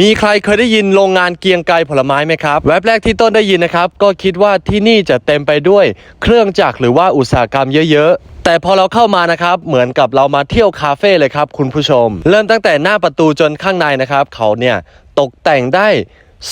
มีใครเคยได้ยินโรงงานเกียงไกรผลไม้ไหมครับ แวบแรกที่ต้นได้ยินนะครับ ก็คิดว่าที่นี่จะเต็มไปด้วยเครื่องจักรหรือว่าอุตสาหกรรมเยอะๆ แต่พอเราเข้ามานะครับ เหมือนกับเรามาเที่ยวคาเฟ่เลยครับคุณผู้ชม เริ่มตั้งแต่หน้าประตูจนข้างในนะครับ เขาเนี่ยตกแต่งได้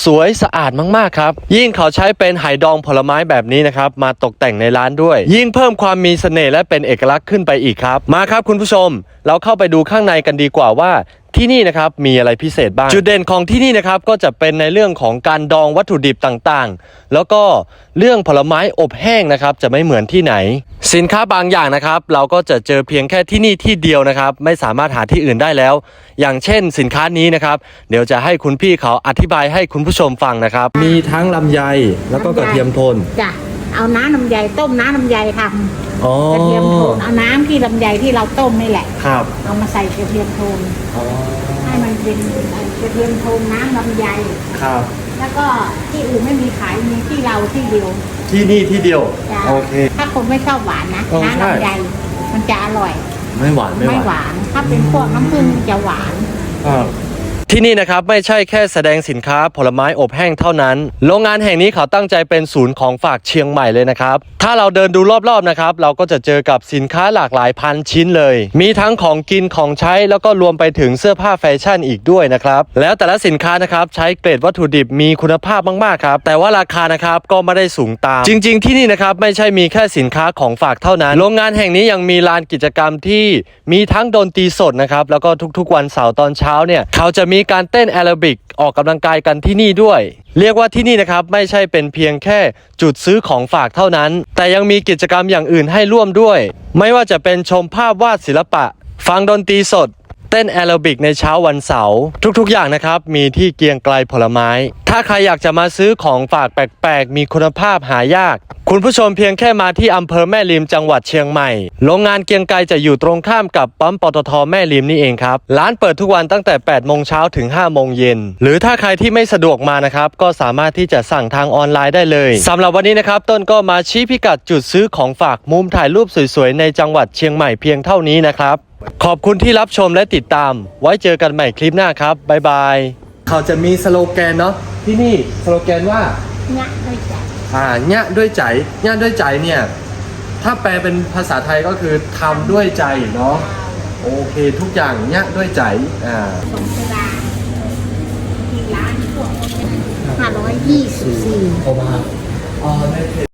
สวยสะอาดมาก ๆ ครับ ยิ่งเขาใช้เป็นไหดองผลไม้แบบนี้นะครับ มาตกแต่งในร้านด้วย ยิ่งเพิ่มความมีเสน่ห์และเป็นเอกลักษณ์ขึ้นไปอีกครับ มาครับคุณผู้ชม เราเข้าไปดูข้างในกันดีกว่าว่า ที่นี่นะครับมีอะไรพิเศษบ้าง จุดเด่นของที่นี่นะครับก็จะเป็นในเรื่องของการดองวัตถุดิบต่างๆ แล้วก็เรื่องผลไม้อบแห้งนะครับจะไม่เหมือนที่ไหน สินค้าบางอย่างนะครับ เราก็จะเจอเพียงแค่ที่นี่ที่เดียวนะครับ ไม่สามารถหาที่อื่นได้แล้ว อย่างเช่นสินค้านี้นะครับเดี๋ยวจะให้คุณพี่เขาอธิบายให้คุณผู้ชมฟังนะครับ มีทั้งลำไยแล้วก็กระเทียมโทนจ้ะ เอาน้ำลำไยต้มน้ำลำไยทอ๋อำกระเทียมโทนเอาน้ำที่ลำไยที่เราต้มนี่แหละ ครับเอามาใส่กระเทียมโทนให้มันเป็นกระเทียมโทนน้ำลำไย ครับ แล้วก็ที่อื่นไม่มีขายมีที่เราที่เดียว ที่นี่ที่เดียว จ้ะ โอเค ถ้าคนไม่ชอบหวานนะอ๋อใช่น้ำลำไยมันจะอร่อยไม่หวานไม่ไม่หวานหวาน ถ้าเป็นพวกน้ำผึ้งจะหวาน ที่นี่นะครับไม่ใช่แค่แสดงสินค้าผลไม้อบแห้งเท่านั้น โรงงานแห่งนี้เขาตั้งใจเป็นศูนย์ของฝากเชียงใหม่เลยนะครับ ถ้าเราเดินดูรอบๆนะครับ เราก็จะเจอกับสินค้าหลากหลายพันชิ้นเลย มีทั้งของกินของใช้แล้วก็รวมไปถึงเสื้อผ้าแฟชั่นอีกด้วยนะครับ แล้วแต่ละสินค้านะครับใช้เกรดวัตถุดิบมีคุณภาพมากๆครับ แต่ว่าราคานะครับก็ไม่ได้สูงตาม จริง ๆ ที่นี่นะครับไม่ใช่มีแค่สินค้าของฝากเท่านั้น โรงงานแห่งนี้ยังมีลานกิจกรรมที่มีทั้งดนตรีสดนะครับแล้วก็ทุกๆ วันเสาร์ตอนเช้าเนี่ยเขาจะมีีการเต้นแอโรบิกออกกำลังกายกันที่นี่ด้วย เรียกว่าที่นี่นะครับไม่ใช่เป็นเพียงแค่จุดซื้อของฝากเท่านั้น แต่ยังมีกิจกรรมอย่างอื่นให้ร่วมด้วย ไม่ว่าจะเป็นชมภาพวาดศิลปะ ฟังดนตรีสด ต้นแอโรบิกในเช้าวันเสาร์ทุกๆ อย่างนะครับ มีที่เกียงไกลผลไม้ ถ้าใครอยากจะมาซื้อของฝากแปลกๆ มีคุณภาพหายาก คุณผู้ชมเพียงแค่มาที่อำเภอแม่ริมจังหวัดเชียงใหม่ โรงงานเกียงไกรจะอยู่ตรงข้ามกับปั๊มปตทแม่ริมนี่เองครับ ร้านเปิดทุกวันตั้งแต่ 8 โมงเช้าถึง 5 โมงเย็น หรือถ้าใครที่ไม่สะดวกมานะครับ ก็สามารถที่จะสั่งทางออนไลน์ได้เลยสำหรับวันนี้นะครับ ต้นก็มาชี้พิกัดจุดซื้อของฝากมุมถ่ายรูปสวยๆในจังหวัดเชียงใหม่เพียงเท่านี้นะครับ ขอบคุณที่รับชมและติดตาม ไว้เจอกันใหม่คลิปหน้าครับบ๊ายบายเขาจะมีสโลแกนเนาะที่นี่สโลแกนว่าเนี้ยด้วยจ้ะอ่าเนี่ยด้วยใจเนี่ยด้วยใจเนี่ยถ้าแปลเป็นภาษาไทยก็คือทำด้วยใจเนาะโอเคทุกอย่างเนี่ยด้วยใจอ่าสงกรานต์ที่ร้านพวกห้าร้อยยี่สิบสี่โอมาอ๋อได้